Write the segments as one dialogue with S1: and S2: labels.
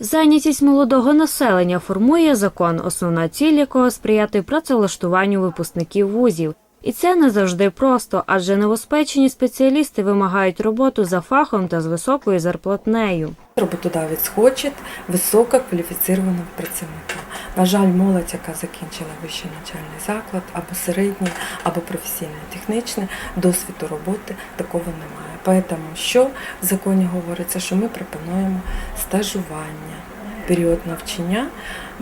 S1: Зайнятість молодого населення формує закон, основна ціль якого сприяти працевлаштуванню випускників вузів. І це не завжди просто, адже новоспечені спеціалісти вимагають роботу за фахом та з високою зарплатнею.
S2: Роботодавець хоче висококваліфіцірованого працівника. На жаль, молодь, яка закінчила вищий навчальний заклад, або середній, або професійний технічний, досвіду роботи такого немає. Тому що в законі говориться, що ми пропонуємо стажування. Період навчання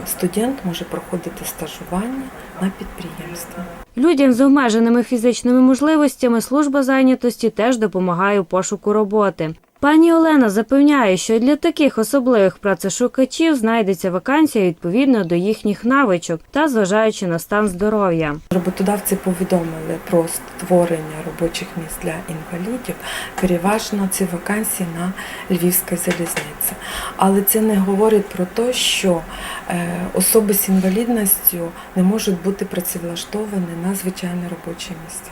S2: студент може проходити стажування на підприємстві.
S1: Людям з обмеженими фізичними можливостями служба зайнятості теж допомагає у пошуку роботи. Пані Олена запевняє, що для таких особливих працешукачів знайдеться вакансія відповідно до їхніх навичок та зважаючи на стан здоров'я.
S2: Роботодавці повідомили про створення робочих місць для інвалідів. Переважно ці вакансії на Львівській залізниці. Але це не говорить про те, що е, особи з інвалідністю не можуть бути працевлаштовані на звичайне робоче місце.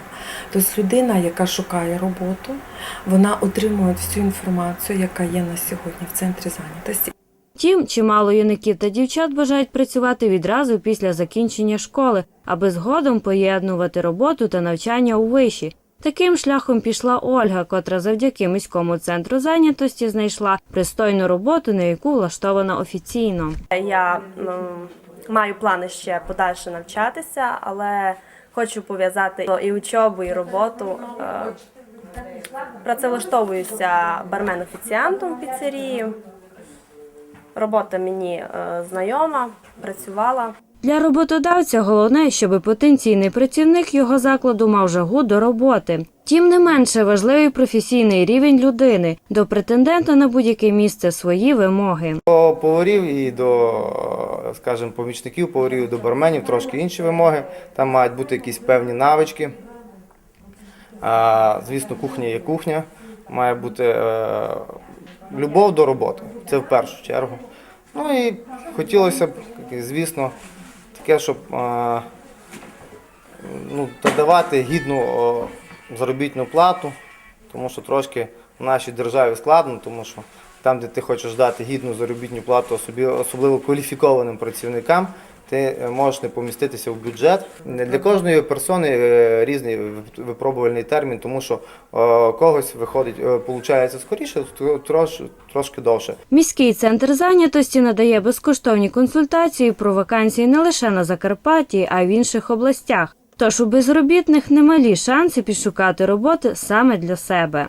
S2: Тобто людина, яка шукає роботу, вона отримує всю інформацію, яка є на сьогодні в центрі зайнятості.
S1: Втім, чимало юнаків та дівчат бажають працювати відразу після закінчення школи, аби згодом поєднувати роботу та навчання у виші. Таким шляхом пішла Ольга, котра завдяки міському центру зайнятості знайшла пристойну роботу, на яку влаштована офіційно.
S3: Я ну, маю плани ще подальше навчатися, але хочу пов'язати і учобу, і роботу. Е, Працевлаштовуюся бармен-офіціантом в піцерії. Робота мені е, знайома, працювала.
S1: Для роботодавця головне, щоб потенційний працівник його закладу мав жагу до роботи. Тим не менше важливий професійний рівень людини. До претендента на будь-яке місце свої вимоги.
S4: До поварів і до, скажімо, помічників поварів, до барменів трошки інші вимоги. Там мають бути якісь певні навички. Звісно, кухня є кухня. Має бути е, любов до роботи. Це в першу чергу. Ну і хотілося б, звісно, таке, щоб е, ну, давати гідну заробітну плату, тому що трошки в нашій державі складно, тому що там, де ти хочеш дати гідну заробітну плату особливо кваліфікованим працівникам, ти е, можеш не поміститися в бюджет. Для кожної персони е, різний випробувальний термін, тому що е, когось виходить, виходить скоріше, трош, трошки довше.
S1: Міський центр зайнятості надає безкоштовні консультації про вакансії не лише на Закарпатті, а й в інших областях. Тож у безробітних немалі шанси підшукати роботи саме для себе.